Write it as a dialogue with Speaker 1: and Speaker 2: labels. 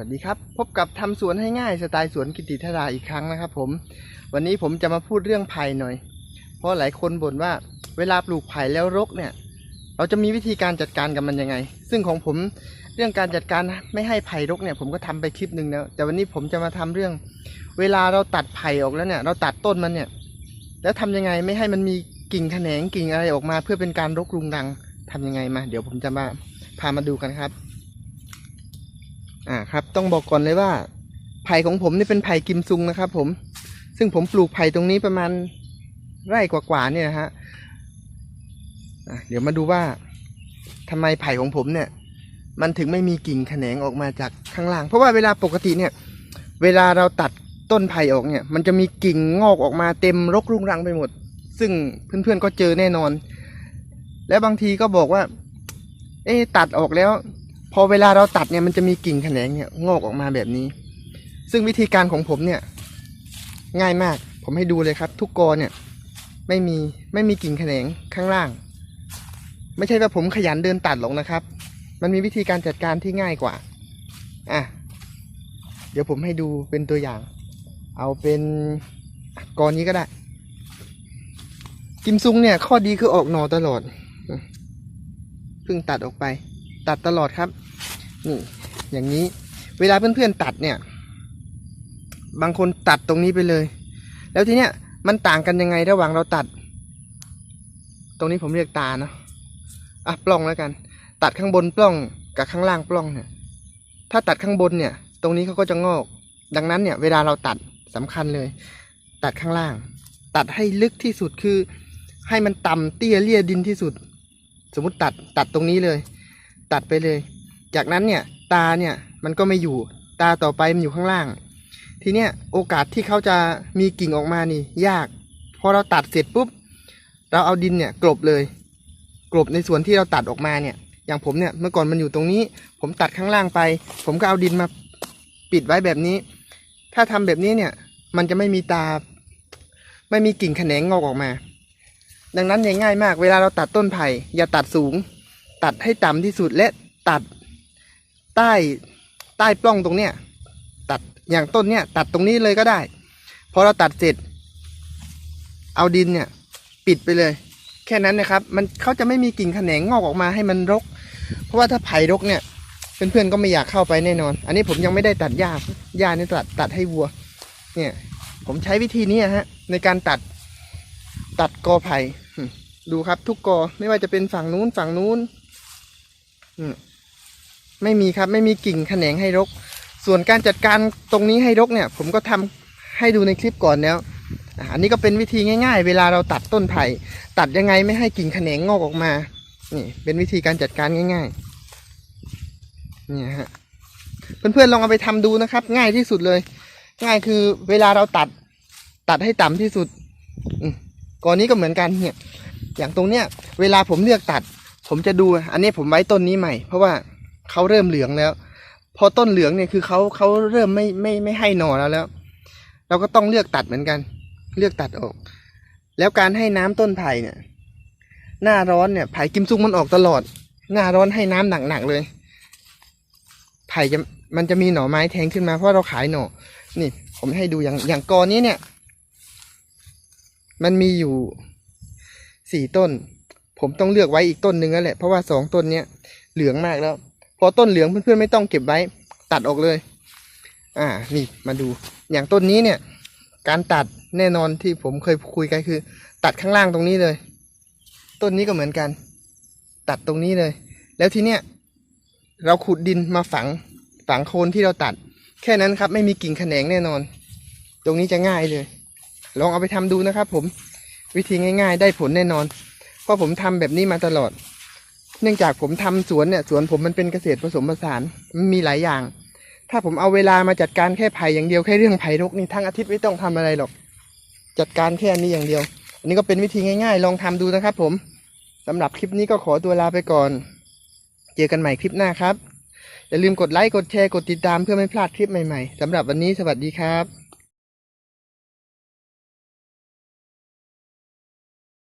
Speaker 1: สวัสดีครับ พบกับทำสวนให้ง่ายสไตล์สวนกิติธาราอีกครั้งนะครับผม วันนี้ผมจะมาพูดเรื่องไผ่หน่อย เพราะหลายคนบ่นว่าเวลาปลูกไผ่แล้วรกเนี่ย เราจะมีวิธีการจัดการกับมันยังไง ซึ่งของผมเรื่องการจัดการไม่ให้ไผ่รกเนี่ยผมก็ทำไปคลิปหนึ่งแล้ว แต่วันนี้ผมจะมาทำเรื่อง เวลาเราตัดไผ่ออกแล้วเนี่ย เราตัดต้นมันเนี่ย แล้วทำยังไงไม่ให้มันมีกิ่งแขนงกิ่งอะไรออกมา เพื่อเป็นการรกรุงรังทำยังไงมา เดี๋ยวผมจะมาพามาดูกันครับ อ่าครับ ต้องบอกก่อนเลยว่าไผ่ของผมนี่เป็นไผ่กิมซุงนะครับ ผม ซึ่งผมปลูกไผ่ตรงนี้ประมาณไร่กว่าๆเนี่ยนะฮะเดี๋ยวมาดูว่าทำไมไผ่ของผมเนี่ย มันถึงไม่มีกิ่งแขนงออกมาจากข้างล่าง เพราะว่าเวลาปกติเนี่ย เวลาเราตัดต้นไผ่ออกเนี่ย มันจะมีกิ่งงอกออกมาเต็มรกรุงรังไปหมด ซึ่งเพื่อนๆก็เจอแน่นอน แล้วบางทีก็บอกว่า เอ๊ะตัดออกแล้ว พอเวลาเราตัดเนี่ยมันจะมีกิ่งแขนงเนี่ยงอกออกมาแบบนี้ ซึ่งวิธีการของผมเนี่ย ง่ายมาก ผมให้ดูเลยครับ ทุกกอเนี่ย ไม่มีไม่มีกิ่งแขนงข้างล่าง ไม่ใช่ว่าผมขยันเดินตัดหรอกนะครับ มันมีวิธีการจัดการที่ง่ายกว่าอะเดี๋ยวผมให้ดูเป็นตัวอย่าง เอาเป็นกอนี้ก็ได้ กิมซุงเนี่ย ข้อดีคือออกหนอตลอดเพิ่งตัดออกไป ตัดตลอดครับ นี่อย่างนี้ เวลาเพื่อนๆตัดเนี่ย บางคนตัดตรงนี้ไปเลย แล้วทีเนี้ยมันต่างกันยังไงระหว่างเราตัด ตรงนี้ผมเรียกตาเนาะอะปล้องแล้วกัน ตัดข้างบนปล้องกับข้างล่างปล้องเนี่ย ถ้าตัดข้างบนเนี่ย ตรงนี้เขาก็จะงอก ดังนั้นเนี่ย เวลาเราตัดสำคัญเลย ตัดข้างล่าง ตัดให้ลึกที่สุดคือ ให้มันต่ำเตี้ยเลี่ยดินที่สุด สมมติตัดตัดตรงนี้เลย ตัดไปเลย จากนั้นเนี่ยตาเนี่ยมันก็ไม่อยู่ตาต่อไปมันอยู่ข้างล่าง ทีเนี้ยโอกาสที่เขาจะมีกิ่งออกมานี่ ยากพอเราตัดเสร็จปุ๊บเราเอาดินเนี่ยกลบเลย กลบในส่วนที่เราตัดออกมาเนี่ย อย่างผมเนี่ยเมื่อก่อนมันอยู่ตรงนี้ ผมตัดข้างล่างไป ผมก็เอาดินมาปิดไว้แบบนี้ ถ้าทำแบบนี้เนี่ย มันจะไม่มีตา ไม่มีกิ่งแขนงงอกออกมา ดังนั้นเนี่ยง่ายมาก เวลาเราตัดต้นไผ่อย่าตัดสูง ตัดให้ต่ำที่สุดและตัดใต้ใต้ปล้องตรงเนี้ยตัดอย่างต้นเนี้ยตัดตรงนี้เลยก็ได้ พอเราตัดเสร็จ เอาดินเนี่ย ปิดไปเลย แค่นั้นนะครับ มันเขาจะไม่มีกิ่งแขนงงอกออกมาให้มันรก เพราะว่าถ้าไผ่รกเนี่ยเพื่อนๆก็ไม่อยากเข้าไปแน่นอน อันนี้ผมยังไม่ได้ตัดหญ้าหญ้านี่ตัดตัดให้วัว เนี่ย ผมใช้วิธีนี้ฮะ ในการตัดตัดกอไผ่ดูครับ ทุกกอไม่ว่าจะเป็นฝั่งนู้นฝั่งนู้น ไม่มีครับไม่มีกิ่งแขนงให้รก ส่วนการจัดการตรงนี้ให้รกเนี่ย ผมก็ทำให้ดูในคลิปก่อนแล้วอันนี้ก็เป็นวิธีง่าย ๆ เวลาเราตัดต้นไผ่ตัดยังไงไม่ให้กิ่งแขนงงอกออกมา นี่ เป็นวิธีการจัดการง่ายๆเนี่ยฮะเพื่อนๆลองเอาไปทำดูนะครับ ง่ายที่สุดเลย ง่ายคือเวลาเราตัดตัดให้ต่ำที่สุดอก่อนนี้ก็เหมือนกันเนี่ย อย่างตรงเนี้ย เวลาผมเลือกตัด ผมจะดูอันนี้ผมไว้ต้นนี้ใหม่ เพราะว่าเขาเริ่มเหลืองแล้ว พอต้นเหลืองเนี่ยคือเขาเขาเริ่มไม่ไม่ไม่ให้หน่อแล้วแล้ว เราก็ต้องเลือกตัดเหมือนกัน เลือกตัดออก แล้วการให้น้ำต้นไผ่เนี่ย หน้าร้อนเนี่ยไผ่กิมซุงมันออกตลอด หน้าร้อนให้น้ำหนักๆเลยไผ่จะมันจะมีหน่อไม้แทงขึ้นมาเพราะเราขายหน่อ นี่ ผมให้ดูอย่างอย่างกอนี้เนี่ย มันมีอยู่สี่ต้น ผมต้องเลือกไว้อีกต้นหนึ่งแล้วแหละเพราะว่าสองต้นเนี้ยเหลืองมากแล้ว พอต้นเหลืองเพื่อนๆไม่ต้องเก็บไว้ ตัดออกเลย อ่านี่มาดูอย่างต้นนี้เนี่ย การตัดแน่นอนที่ผมเคยคุยกันคือ ตัดข้างล่างตรงนี้เลย ต้นนี้ก็เหมือนกัน ตัดตรงนี้เลย แล้วทีเนี้ยเราขุดดินมาฝังฝังโคนที่เราตัด แค่นั้นครับไม่มีกิ่งแขนงแน่นอน ตรงนี้จะง่ายเลย ลองเอาไปทำดูนะครับผมวิธีง่าย ๆ ได้ผลแน่นอน ราะผมทำแบบนี้มาตลอด เนื่องจากผมทำสวนเนี่ยสวนผมมันเป็นเกษตรผสมผสานมันมีหลายอย่าง ถ้าผมเอาเวลามาจัดการแค่ไผ่อย่างเดียวแค่เรื่องไผ่รกนี่ทั้งอาทิตย์ไม่ต้องทำอะไรหรอก จัดการแค่นี้อย่างเดียว อันนี้ก็เป็นวิธีง่ายๆ ลองทำดูนะครับ ผมสำหรับคลิปนี้ก็ขอตัวลาไปก่อน เจอกันใหม่คลิปหน้าครับอย่าลืมกดไลค์กดแชร์กดติดตามเพื่อไม่พลาดคลิปใหม่ๆสำหรับวันนี้สวัสดีครับ